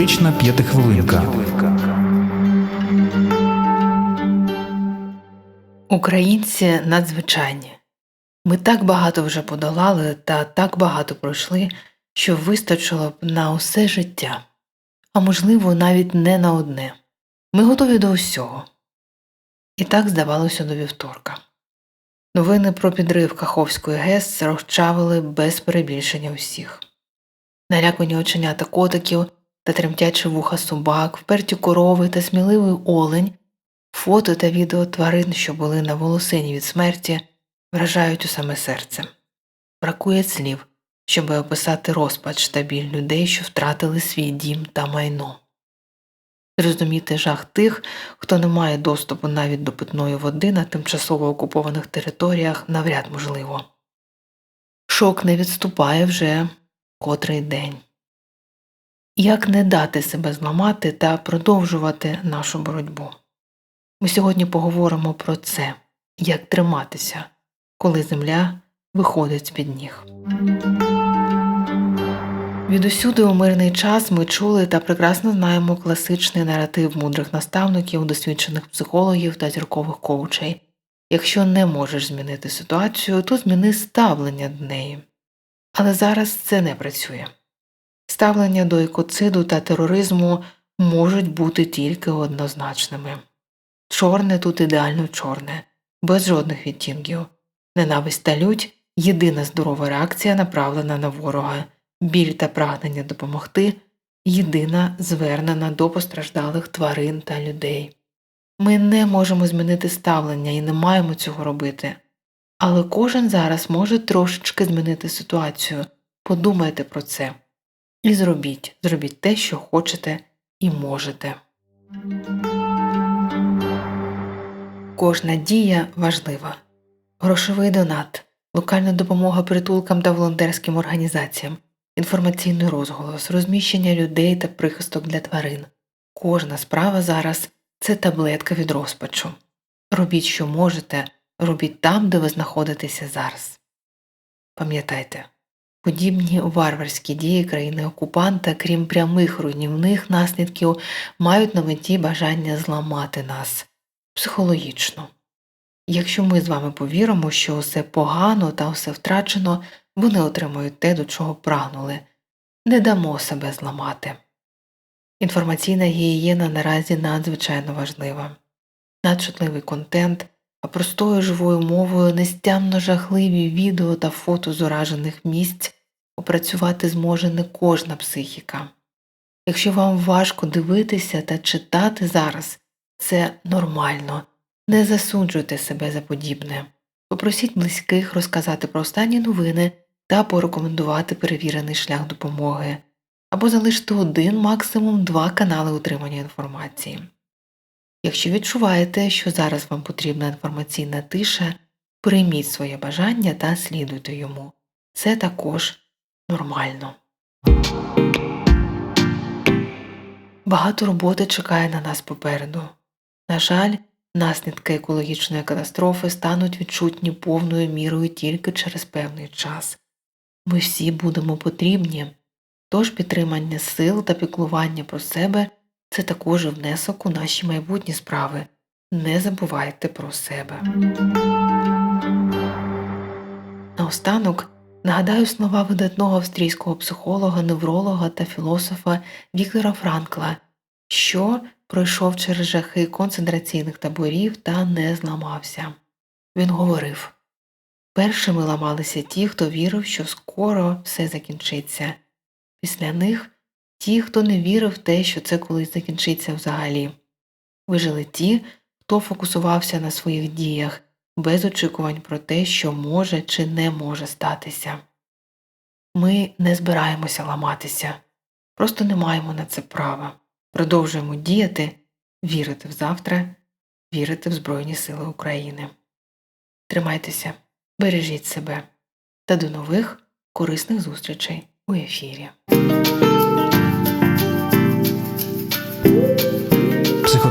Психотерапевтична п'ятихвилинка. Українці надзвичайні. Ми так багато вже подолали та так багато пройшли, що вистачило б на усе життя, а можливо, навіть не на одне. Ми готові до усього. І так здавалося до вівторка. Новини про підрив Каховської ГЕС розчавили без перебільшення усіх. Налякані оченята котиків та тремтячі вуха собак, вперті корови та сміливий олень Фото та відео тварин, що були на волосині від смерті, вражають у саме серце. Бракує слів, щоб описати розпач та біль людей, що втратили свій дім та майно. Зрозуміти жах тих, хто не має доступу навіть до питної води на тимчасово окупованих територіях, навряд можливо. Шок не відступає вже котрий день. Як не дати себе зламати та продовжувати нашу боротьбу? Ми сьогодні поговоримо про це, як триматися, коли земля виходить з під ніг. Відусюди у мирний час ми чули та прекрасно знаємо класичний наратив мудрих наставників, досвідчених психологів та зіркових коучей. Якщо не можеш змінити ситуацію, то зміни ставлення до неї. Але зараз це не працює. Ставлення до екоциду та тероризму можуть бути тільки однозначними. Чорне тут ідеально чорне, без жодних відтінків. Ненависть та лють єдина здорова реакція, направлена на ворога, біль та прагнення допомогти єдина звернена до постраждалих тварин та людей. Ми не можемо змінити ставлення і не маємо цього робити. Але кожен зараз може трошечки змінити ситуацію. Подумайте про це і зробіть, зробіть те, що хочете і можете. Кожна дія важлива. Грошовий донат, локальна допомога притулкам та волонтерським організаціям, інформаційний розголос, розміщення людей та прихисток для тварин. Кожна справа зараз це таблетка від розпачу. Робіть, що можете, робіть там, де ви знаходитеся зараз. Пам'ятайте, подібні варварські дії країни окупанта, крім прямих руйнівних наслідків, мають на меті бажання зламати нас психологічно. Якщо ми з вами повіримо, що все погано та все втрачено, вони отримують те, до чого прагнули, не дамо себе зламати. Інформаційна гігієна наразі надзвичайно важлива. Надчутливий контент, а простою живою мовою нестямно жахливі відео та фото з уражених місць опрацювати зможе не кожна психіка. Якщо вам важко дивитися та читати зараз, це нормально. Не засуджуйте себе за подібне. Попросіть близьких розказати про останні новини та порекомендувати перевірений шлях допомоги, або залиште один, максимум два канали отримання інформації. Якщо відчуваєте, що зараз вам потрібна інформаційна тиша, прийміть своє бажання та слідуйте йому. Це також нормально. Багато роботи чекає на нас попереду. На жаль, наслідки екологічної катастрофи стануть відчутні повною мірою тільки через певний час. Ми всі будемо потрібні, тож підтримання сил та піклування про себе це також внесок у наші майбутні справи. Не забувайте про себе. Наостанок нагадаю слова видатного австрійського психолога, невролога та філософа Віктора Франкла, що пройшов через жахи концентраційних таборів та не зламався. Він говорив першими ламалися ті, хто вірив, що скоро все закінчиться, після них ті, хто не вірив в те, що це колись закінчиться взагалі. Вижили ті, хто фокусувався на своїх діях, без очікувань про те, що може чи не може статися. Ми не збираємося ламатися, просто не маємо на це права. Продовжуємо діяти, вірити в завтра, вірити в Збройні Сили України. Тримайтеся, бережіть себе та до нових корисних зустрічей у ефірі.